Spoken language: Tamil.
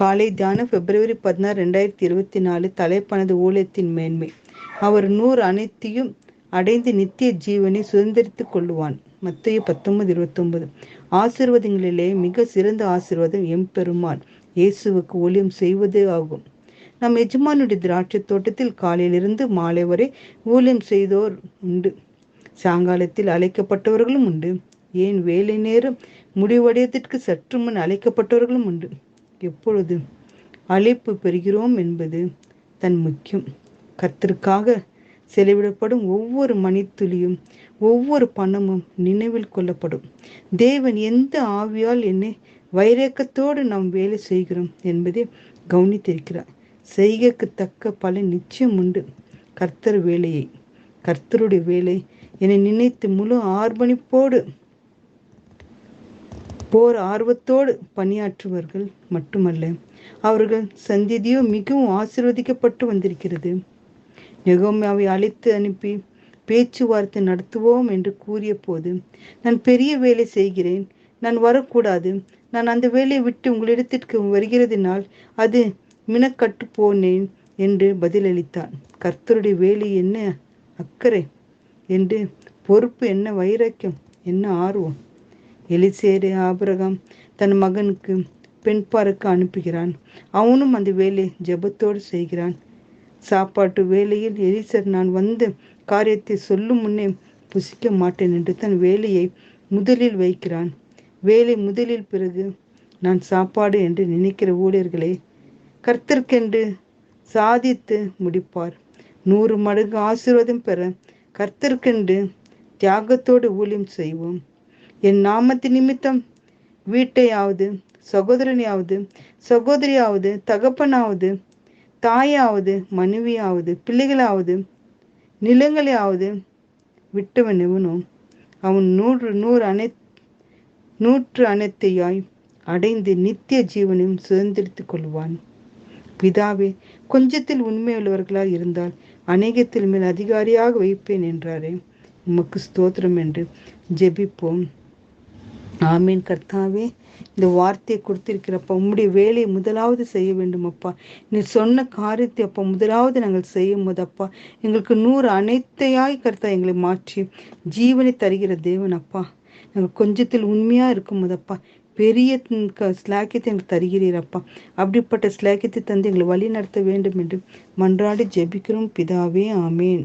காலை தியானம் பிப்ரவரி பதினாறு ரெண்டாயிரத்தி இருபத்தி நாலு தலைப்பானது ஊழியத்தின் மேன்மை. அவர் நூறு அனைத்தையும் அடைந்து நித்திய ஜீவனை சுதந்திரித்துக் கொள்ளுவான். மத்திய பத்தொன்பது இருபத்தொன்பது. ஆசிர்வாதங்களிலே மிக சிறந்த ஆசிர்வாதம் எம்பெருமான். இயேசுவுக்கு ஊழியம் செய்வதே ஆகும். நம் எஜமானுடைய திராட்சை தோட்டத்தில் காலையிலிருந்து மாலை வரை ஊழியம் செய்தோர் உண்டு. சாயங்காலத்தில் அழைக்கப்பட்டவர்களும் உண்டு. ஏன் வேலை நேரம் முடிவடையத்திற்கு சற்று முன் அழைக்கப்பட்டவர்களும் உண்டு. எப்பொழுது அழைப்பு பெறுகிறோம் என்பது தன் முக்கியம். கத்திற்காக செலவிடப்படும் ஒவ்வொரு மணித்துளியும் ஒவ்வொரு பணமும் நினைவில் கொள்ளப்படும். தேவன் எந்த ஆவியால் என்னை வைரக்கத்தோடு நாம் வேலை செய்கிறோம் என்பதை கவனித்திருக்கிறார். செய்கைக்கு தக்க பலன் நிச்சயம் உண்டு. கர்த்தர் வேலையை கர்த்தருடைய வேலை என்னை நினைத்து முழு ஆர்ப்பணிப்போடு போர் ஆர்வத்தோடு பணியாற்றுவர்கள் மட்டுமல்ல அவர்கள் சந்திதியோ மிகவும் ஆசிர்வதிக்கப்பட்டு வந்திருக்கிறது. நெகோமியாவை அழைத்து அனுப்பி பேச்சுவார்த்தை நடத்துவோம் என்று கூறிய போது நான் பெரிய வேலை செய்கிறேன். நான் வரக்கூடாது. நான் அந்த வேலையை விட்டு உங்களிடத்திற்கு வருகிறதுனால் அது மினக்கட்டு போனேன் என்று பதிலளித்தான் கர்த்தருடைய வேலை என்ன? அக்கறை? என்று பொறுப்பு என்ன? வைராக்கியம்? என்ன ஆர்வம்? எலிசேரு ஆபரகம் தன் மகனுக்கு பெண் பார்க்க அனுப்புகிறான். அவனும் அந்த வேலை ஜபத்தோடு செய்கிறான். சாப்பாட்டு வேலையில் எலிசர் நான் வந்த காரியத்தை சொல்லும் முன்னே புசிக்க மாட்டேன் என்று தன் வேலையை முதலில் வைக்கிறான். வேலை முதலில் பிறகு நான் சாப்பாடு என்று நினைக்கிற ஊழியர்களை கர்த்தர்க்கென்று சாதித்து முடிப்பார். நூறு மடங்கு ஆசீர்வாதம் பெற கர்த்தர்க்கென்று தியாகத்தோடு ஊழியம் செய்வோம். என் நாமத்து நிமித்தம் வீட்டையாவது சகோதரனையாவது சகோதரியாவது தகப்பனாவது தாயாவது மனைவியாவது பிள்ளைகளாவது நிலங்களையாவது விட்டவன் எவனோ அவன் நூறு நூறு அனை நூற்று அனைத்தையாய் அடைந்து நித்திய ஜீவனையும் சுதந்திரித்துக் கொள்வான். பிதாவே கொஞ்சத்தில் உண்மையுள்ளவர்களாய் இருந்தால் அநேகத்தில் மேல் அதிகாரியாக வைப்பேன் என்றாரே. உமக்கு ஸ்தோத்திரம் என்று ஜெபிப்போம். ஆமீன். கர்த்தாவே இந்த வார்த்தையை கொடுத்திருக்கிறப்ப உம்முடைய வேலையை முதலாவது செய்ய வேண்டும் அப்பா நீ சொன்ன காரியத்தை அப்பா முதலாவது நாங்கள் செய்யும் போது அப்பா எங்களுக்கு நூறு அனைத்தையாய் கர்த்தா எங்களை மாற்றி ஜீவனை தருகிற தேவன் அப்பா நாங்கள் கொஞ்சத்தில் உண்மையாக இருக்கும் போதப்பா பெரிய ஸ்லாக்கியத்தை எங்களுக்கு தருகிறீரப்பா. அப்படிப்பட்ட ஸ்லாக்கியத்தை தந்து எங்களை வழி நடத்த வேண்டும் என்று மன்றாடி ஜெபிக்கிறோம். பிதாவே ஆமேன்.